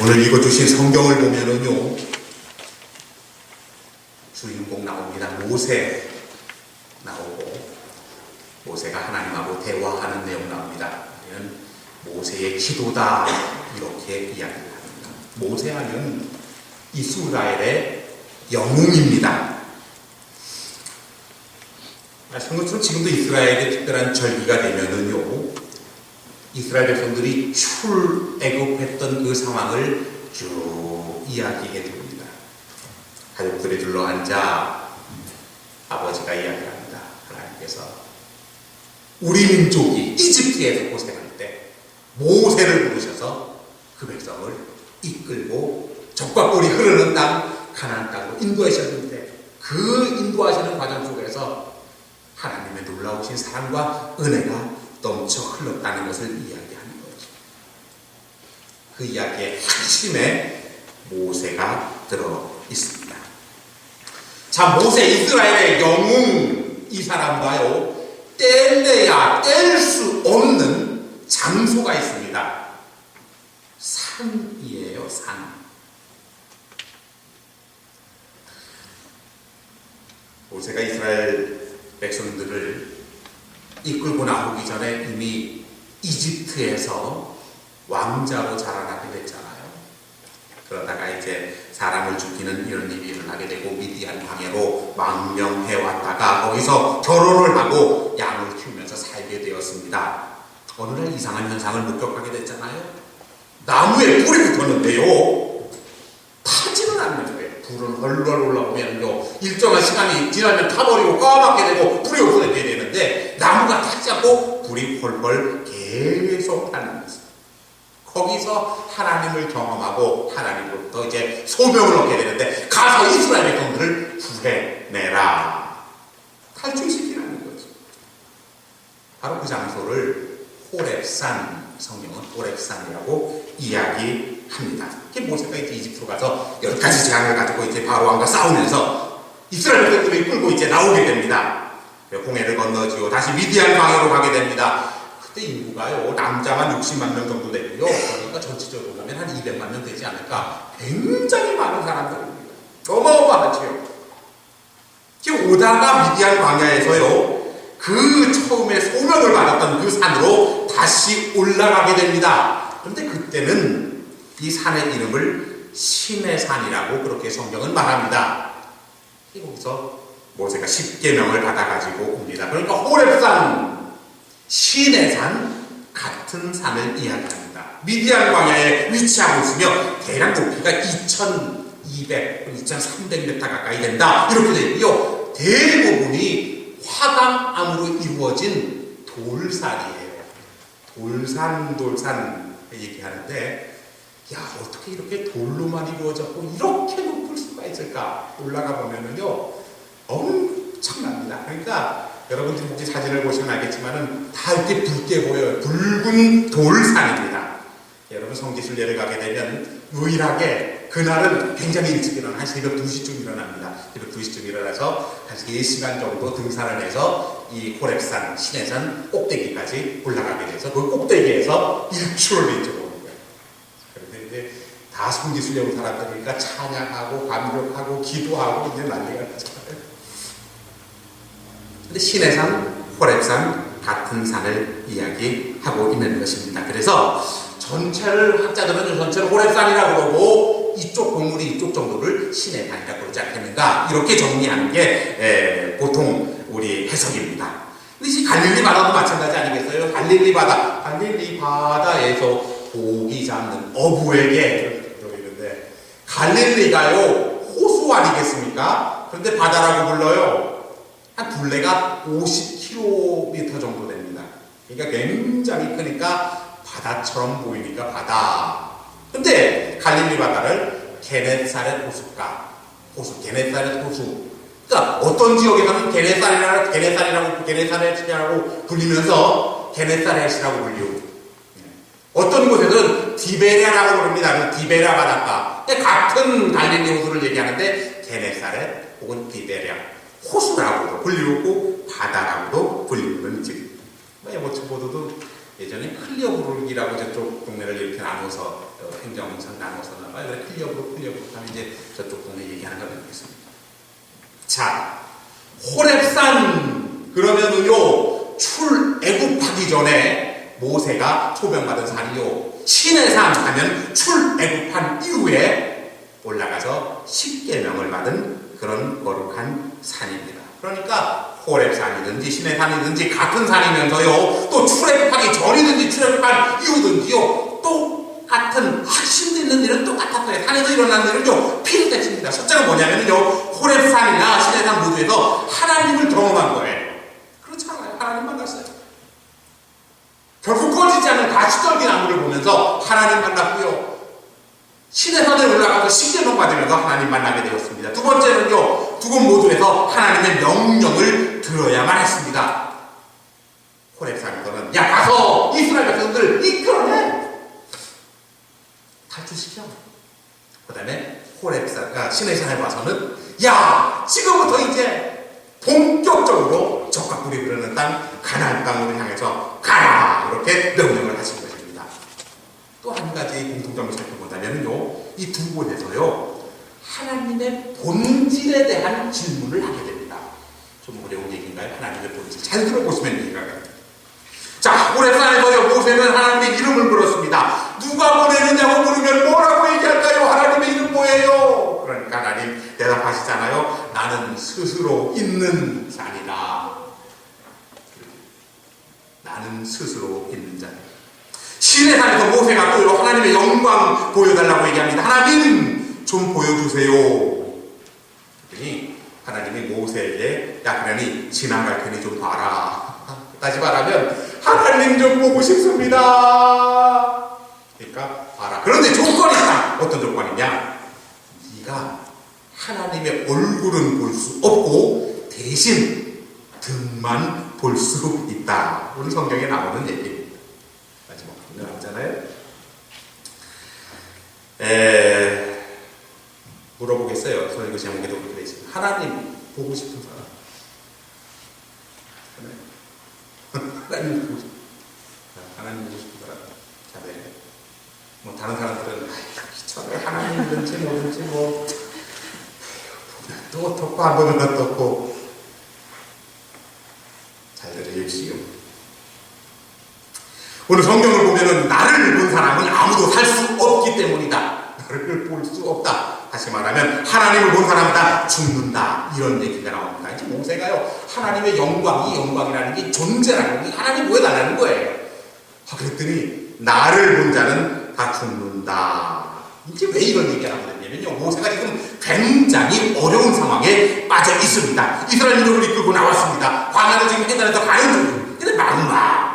오늘 읽어주신 성경을 보면은요, 주인공 나옵니다. 모세 나오고, 모세가 하나님하고 대화하는 내용 나옵니다. 모세의 기도다, 이렇게 이야기를 합니다. 모세하면 이스라엘의 영웅입니다. 말씀한 것처럼 지금도 이스라엘의 특별한 절기가 되면은요, 이스라엘 백성들이 출애굽했던 그 상황을 쭉 이야기해 줍니다. 가족들이 둘러앉아 아버지가 이야기합니다. 하나님께서 우리 민족이 이집트에서 고생할 때 모세를 부르셔서 그 백성을 이끌고 적과 꿀이 흐르는 땅 가나안 땅으로 인도하셨는데 그 인도하시는 과정 속에서 하나님의 놀라우신 사랑과 은혜가 흘렀다는 것을 이야기하는 거죠. 그 이야기의 핵심에 모세가 들어 있습니다. 자, 모세 이스라엘의 영웅 이 사람과요, 뗄래야 뗄 수 없는 장소가 있습니다. 산이에요, 산. 모세가 이스라엘 백성들을 이끌고 나오기 전에 이미 이집트에서 왕자로 자라나게 됐잖아요. 그러다가 이제 사람을 죽이는 이런 일이 일어나게 되고 미디안 광해로 망명해 왔다가 거기서 결혼을 하고 양을 키우면서 살게 되었습니다. 어느 날 이상한 현상을 목격하게 됐잖아요. 나무에 불이 붙었는데요. 타지는 않는 거예요. 불은 헐헐 올라오면요. 일정한 시간이 지나면 타버리고 까맣게 되고 불이 없어져야 되는데 나무가 타지 않고 불이 헐헐 계속 타는 거죠. 거기서 하나님을 경험하고 하나님으로부터 이제 소명을 얻게 되는데 가서 이스라엘 백성들을 구해내라. 탈출시키라는 거죠. 바로 그 장소를 호랩산 성경은 호랩산이라고 이야기합니다. 이게 모세가 이제 이집트로 가서 여러 가지 재앙을 가지고 이제 바로왕과 싸우면서 이스라엘 백성들이 끌고 이제 나오게 됩니다. 홍해를 건너지고 다시 미디안 광야로 가게 됩니다. 그때 인구가요 남자만 60만 명 정도 되고요. 그러니까 전체적으로 보면 한 200만 명 되지 않을까. 굉장히 많은 사람들입니다. 어마어마하지요. 지금 오다가 미디안 광야에서요. 그 처음에 소명을 받았던 그 산으로 다시 올라가게 됩니다. 그런데 그때는 이 산의 이름을 신의 산이라고 그렇게 성경은 말합니다. 여기서 모세가 십계명을 받아가지고 옵니다. 그러니까 호랩산, 신의 산 같은 산을 이야기합니다. 미디안 광야에 위치하고 있으며 대략 높이가 2,200, 2,300m 가까이 된다. 이렇게 되어 있고요. 대부분이 화강암으로 이루어진 돌산이에요. 돌산, 돌산 얘기하는데, 야, 어떻게 이렇게 돌로만 이루어졌고, 이렇게 높을 수가 있을까? 올라가 보면은요, 엄청납니다. 그러니까, 여러분들이 혹시 사진을 보시면 알겠지만은, 다 이렇게 붉게 보여요. 붉은 돌산입니다. 여러분 성지순 예를 가게 되면, 유일하게, 그날은 굉장히 일찍 일어나, 한 새벽 2시쯤 일어납니다. 새벽 2시쯤 일어나서, 한 3시간 정도 등산을 해서, 이 호랩산, 신해산 꼭대기까지 올라가게 돼서, 그 꼭대기에서 일출을 오는 거예요. 그런데 이제 다 성지순례 온 사람들이니까 찬양하고, 감격하고, 기도하고, 이제 난리가 나잖아요. 근데 신해산, 호랩산 같은 산을 이야기하고 있는 것입니다. 그래서 전체를 학자들은 전체를 호랩산이라고 그러고 이쪽 동물이 이쪽 정도를 신해산이라고 그러지 않겠는가 이렇게 정리하는 게 에, 보통 우리 해석입니다. 이 갈릴리 바다도 마찬가지 아니겠어요? 갈릴리 바다, 갈릴리 바다에서 고기 잡는 어부에게 그러는데 갈릴리가요 호수 아니겠습니까? 그런데 바다라고 불러요. 한 둘레가 50km 정도 됩니다. 그러니까 굉장히 크니까 바다처럼 보이니까 바다. 근데 갈릴리 바다를 게네사렛 호수가 호수 게네사렛 호수. 그러니까 어떤 지역에서는 게네사렛이라고 게네사렛이라고 게네사렛이라고 불리면서 게네사렛이라고 불리고 어떤 곳에서는 디베리아라고 부릅니다. 그 디베리아 바닷가. 같은 갈릴리 호수를 얘기하는데 게네사렛 혹은 디베리아 호수라고도 불리고 바다라고도 불리는 지금 뭐 모처보도도 예전에 클리어브룩이라고 저쪽 동네를 이렇게 나눠서 어, 행정상 나눠서 나가요. 그래 클리어브로 클리어브로 하면 이제 저쪽 동네 얘기하는 거 듣겠습니다. 자, 호랩산 그러면은요 출애굽하기 전에 모세가 초병받은 산이요 신해산 하면 출애굽한 이후에 올라가서 십계명을 받은 그런 거룩한 산입니다. 그러니까 호랩산이든지 신해산이든지 같은 산이면서요 또 출애굽하기 전이든지 출애굽한 이후든지요 똑같은 핵심도 있는 일은 똑같았어요. 산에서 일어나는 일은요 필대치입니다. 첫째는 뭐냐면요 호랩산이나 신해산 모두에서 하나님을 경험한 거예요. 그렇잖아요. 하나님 만났어요. 결국 꺼지지 않는 가시떨기 나무를 보면서 하나님 만났고요. 신의 산에 올라가서 십계명 받으면서 하나님 만나게 되었습니다. 두 번째는요, 두 곳 모두에서 하나님의 명령을 들어야만 했습니다. 호랩산에서는 야 가서 이스라엘 백성들 이끌어내 탈출시켜. 그 다음에 호랩산, 신의 산에 와서는 야 지금부터 이제 본격적으로 적과 꿀이 흐르는 땅 가나안 땅으로 향해서 가라 이렇게 명령을 하신 것입니다. 또 한 가지 공통점을 살펴본다면요, 이 두 곳에서요 하나님의 본질에 대한 질문을 하게 됩니다. 좀 어려운 얘기인가요? 하나님의 본질 잘 들어보시면 이해가 가요. 자, 호랩산에 서요 모세는 하나님의 이름을 불렀습니다. 누가 보내느냐고 물으면 뭐라고 얘기할까요? 하나님의 이름 뭐예요? 그러니까 하나님 대답하시잖아요. 나는 스스로 있는 자니라. 나는 스스로 있는 자니. 신의 산에서 모세가 또 하나님의 영광 보여달라고 얘기합니다. 하나님 좀 보여주세요. 그랬더니 하나님이 모세에게 야 그러니 지나갈 테니 좀 봐라. 다시 말하면 하나님 좀 보고 싶습니다. 그러니까 봐라. 그런데 조건이 있다. 어떤 조건이냐? 네가 하나님의 얼굴은 볼 수 없고 대신 등만 볼 수 있다. 오늘 성경에 나오는 얘기입니다. 마지막 부분 나오잖아요. 에, 물어보겠어요. 저는 그 제목에도 그렇게 되어 있습니다. 하나님 보고 싶은 사람. 하나님 보고 싶은 하나님 보고 싶은 사람. 자, 네. 뭐 다른 사람들은 저를 하나님이든지 뭐든지 뭐또 덮고 한 번은 더 덮고 잘 들으십시오. 오늘 성경을 보면은 나를 본 사람은 아무도 살 수 없기 때문이다. 나를 볼 수 없다. 다시 말하면 하나님을 본 사람은 다 죽는다. 이런 얘기가 나옵니다. 이제 모세가요 하나님의 영광, 이 영광이라는 게 존재라는 게 하나님 보여달라는 거예요. 아, 그랬더니 나를 본 자는 다 죽는다. 이제 왜 이런 얘기가 나오냐면요. 모세가 지금 굉장히 어려운 상황에 빠져 있습니다. 이스라엘 민족을 이끌고 나왔습니다. 광야를 지금 해단에서 가는 중. 근데 막막하거든요.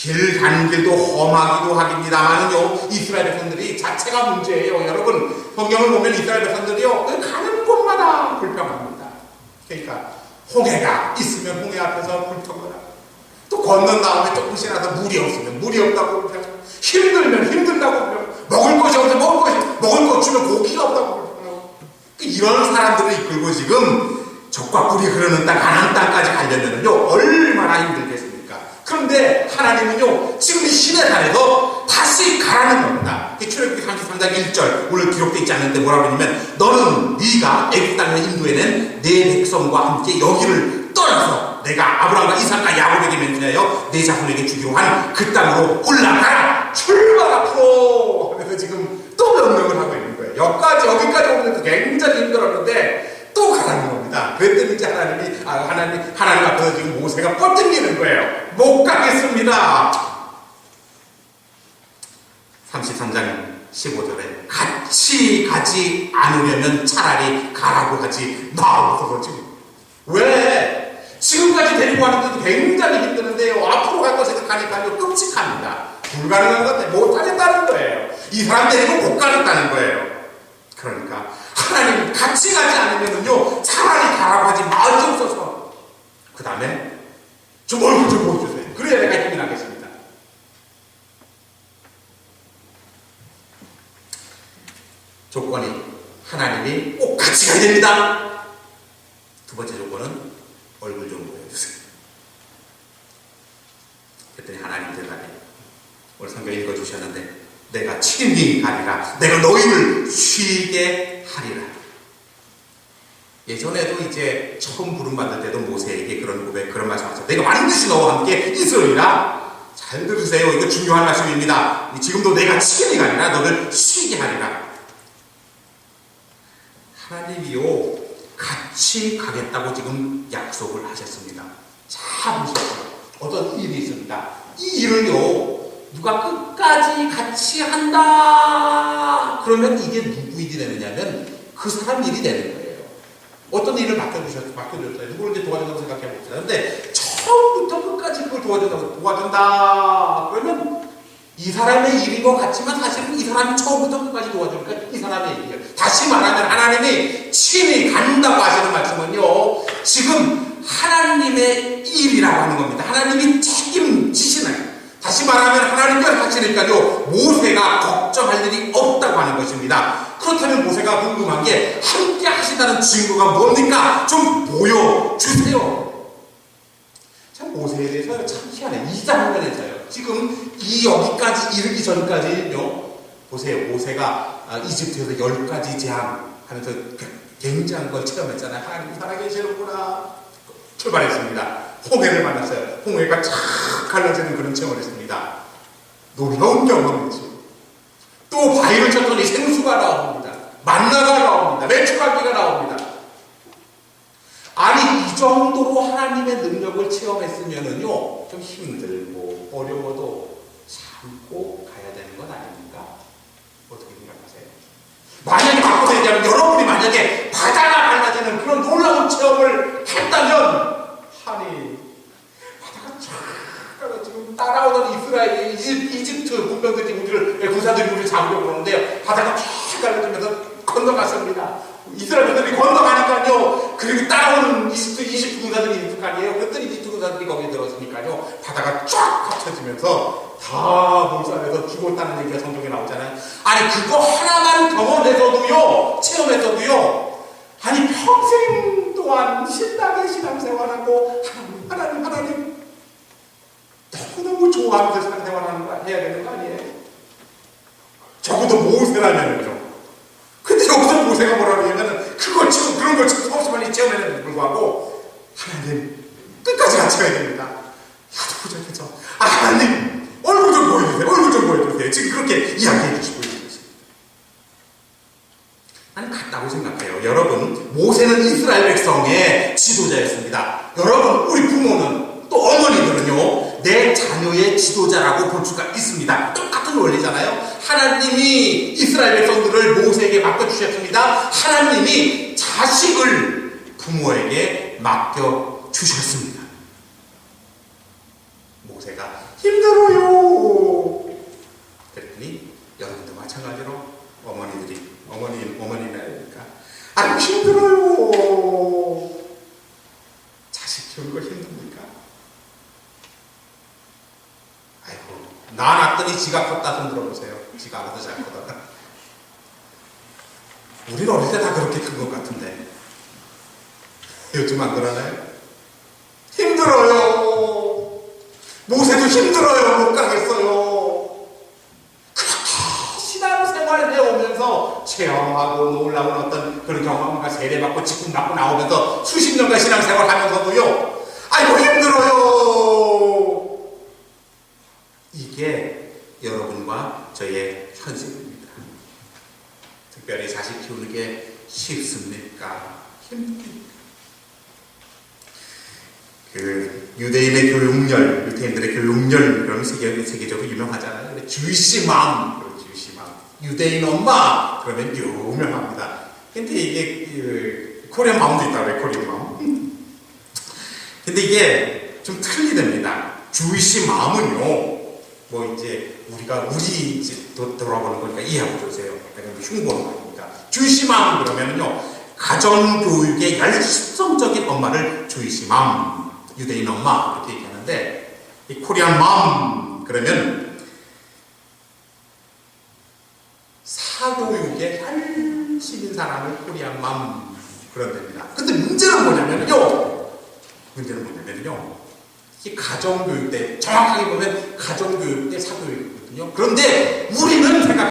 길 가는 길도 험하기도 하깁니다만은요. 이스라엘 백성들이 자체가 문제예요. 여러분 성경을 보면 이스라엘 백성들이요. 그 가는 곳마다 불평합니다. 그러니까 홍해가 있으면 홍해 앞에서 불평을 하고 또 건넌 다음에 조금 지나서 물이 없으면 물이 없다고 불평하고 힘들면 힘들다고 불평하고 먹을 것이 없으면 먹을 것이 먹을 것 주면 고기가 없다고 불평하고 이런 사람들을 이끌고 지금 적과 꿀이 흐르는 땅 가나안 땅까지 가려면요 얼마나 힘들겠습니까? 그런데 하나님은요 지금 이 산에서 다시 가라는 겁니다. 출애굽기 33장 1절 오늘 기록되어 있지 않는데 뭐라고 하냐면 너는 네가 애굽 땅을 인도해낸 내 백성과 함께 여기를 떠나서 내가 아브라함과 이삭과 야곱에게 맹세하여 내 자손에게 주기로 한 그 땅으로 올라가라 출발 앞으로 하면서 지금 또 명령을 하고 있는 거예요. 여기까지 여기까지 오는데 굉장히 힘들었는데 또 가라는 겁니다. 그랬더니 이제 하나님이 아, 하나님 하나님 앞에서 지금 모세가 뻗땡기는 거예요. 못 가겠습니다. 33장 15절에 같이 가지 않으려면 차라리 가라고 하지 마옵소서 지금 왜? 지금까지 데리고 가는데도 굉장히 힘드는데요. 앞으로 갈 거 생각하니까요 끔찍합니다. 불가능한 건데 못하겠다는 거예요. 이 사람 데리고 못 가겠다는 거예요. 그러니까 하나님 같이 가지 않으면요. 차라리 가라고 하지 마옵소서. 그 다음에 좀 얼굴 좀 보여주세요 그래야 내가 힘이 나겠습니다 조건이 하나님이 꼭 같이 가야 됩니다. 두 번째 조건은 얼굴 좀 보여주세요. 그랬더니 하나님 대답이 오늘 성경 읽어주셨는데 내가 친히 하리라. 내가 너희를 쉬게 하리라. 예전에도 이제 처음 부름받을 때도 모세에게 그런 고백, 그런 말씀하셨어요. 내가 반드시 너와 함께 있으리라. 잘 들으세요. 이거 중요한 말씀입니다. 지금도 내가 친히 가리라. 너를 쉬게 하리라. 하나님이요, 같이 가겠다고 지금 약속을 하셨습니다. 자, 보십시오. 어떤 일이 있습니다. 이 일을요, 누가 끝까지 같이 한다. 그러면 이게 누구 일이 되느냐면 그 사람 일이 되는 거예요. 어떤 일을 맡겨주셨, 맡겨줬어요. 누구를 이제 도와준다고 생각해 봅시다. 근데 처음부터 끝까지 그걸 도와준다고, 도와준다. 그러면 이 사람의 일인 것 같지만 사실은 이 사람이 처음부터 끝까지 도와주니까 이 사람의 일이에요. 다시 말하면 하나님이 친히 간다고 하시는 말씀은요, 지금 하나님의 일이라고 하는 겁니다. 하나님이 책임지시는. 다시 말하면 하나님과 하시니까요, 모세가 걱정할 일이 없다고 하는 것입니다. 그렇다면 모세가 궁금한 게 하신다는 증거가 뭡니까? 좀 보여주세요. 참 모세에 대해서 참 희한해. 이 장면에서요. 지금 이 여기까지 이르기 전까지는요. 보세요. 모세가 아, 이집트에서 열 가지 재앙 하면서 그 굉장한 걸 체험했잖아요. 하나님 살아계시는구나. 출발했습니다. 홍해를 만났어요. 홍해가 쫙 갈라지는 그런 체험을 했습니다. 놀라운 경험이죠. 또 바위를 쳤더니 생수가 나옵니다. 만나가 나옵니다. 매출하기가 나옵니다. 아니 이 정도로 하나님의 능력을 체험했으면은요 좀 힘들고 어려워도 참고 가야 되는 것 아닙니까? 어떻게 생각하세요? 만약에 바꿔서 얘기하면 여러분이 만약에 바다가 갈라지는 그런 놀라운 체험을 했다면 아니 바다가 쫙 지금 따라오던 이스라엘 이집, 이집트 군병들이 우리를 군사들이 우리를 그러는데요 바다가 쫙 갈라지면서 건너갔습니다. 이스라엘 군들이 건너가니까요. 그리고 따라오는 이집트, 군사들이 있을 거 아니에요. 그랬더니 이집트 군사들이 거기에 들어서니까요. 바다가 쫙 합쳐지면서 다 몰살해서 죽었다는 얘기가 성경에 나오잖아요. 아니 그거 하나만 경험해서도요. 체험해서도요. 아니 평생 동안 신나게 신앙생활하고 하나님 하나님 하나님 너무너무 좋아하면서 신앙생활하는 거 해야 되는 거 아니에요? 적어도 모세라면요. 여기서 모세가 뭐라고 하냐면 그걸 지금 그런 걸 수없이 많이 체험했는데도 불구하고 하나님 끝까지 같이 가야 됩니다. 야도 부족해서 아 하나님 얼굴 좀 보여주세요. 얼굴 좀 보여주세요. 지금 그렇게 이야기해 주시고 있는 것입니다. 같다고 생각해요. 여러분 모세는 이스라엘 백성의 지도자였습니다. 여러분 우리 부모는 또 어머니들은요 내 자녀의 지도자라고 볼 수가 있습니다. 똑같은 원리잖아요. 하나님이 이스라엘 백성들을 모세에게 맡겨주셨습니다. 하나님이 자식을 부모에게 맡겨주셨습니다. 모세가 힘들어요. 그랬더니 여러분도 마찬가지로 어머니들이 어머니 어머니나니까 아 힘들어요. 자식 키우는 거 힘듭니까? 아이고 나 낳았더니 지가 컸다 손 들어보세요. 지가 알아서 잘 커다. 우리는 어릴 때 다 그렇게 큰 것 같은데 요즘 안 그러나요? 힘들어요. 모세도 힘들어요. 못 가겠어요. 그렇게 신앙생활을 해오면서 체험하고 놀라운 어떤 그런 경험과 세례받고 직분받고 나오면서 수십 년간 신앙생활 하면서도요. 아이고 힘들어요. 이게 여러분과 저의 현실입니다. 특별히 자식 키우는 게 쉽습니까? 힘듭니까? 그 유대인의 교육열, 유대인들의 교육열 그런 세계 세계적으로 유명하잖아요. 주시맘, 주시맘, 유대인 엄마 그러면 유명합니다. 근데 이게 그 코리안 맘도 있다 그래 코리안 맘. 근데 이게 좀 틀리답니다. 주시 맘은요, 뭐 이제 우리가 우리 도- 돌아보는 거니까 이해하고 주세요. 약간 흉보는 거니까. 주시 맘 그러면은요, 가정 교육의 열성적인 엄마를 맘. 유대인 엄마 이렇게 얘기하는데 이 코리안 맘 그러면 사교육에 혈신인 사람을 코리안 맘 그런 됩니다. 근데 문제는 뭐냐면요. 문제는 뭐냐면요. 이 가정교육 때 정확하게 보면 가정교육 때 사교육 얘기거든요. 그런데 우리는 생각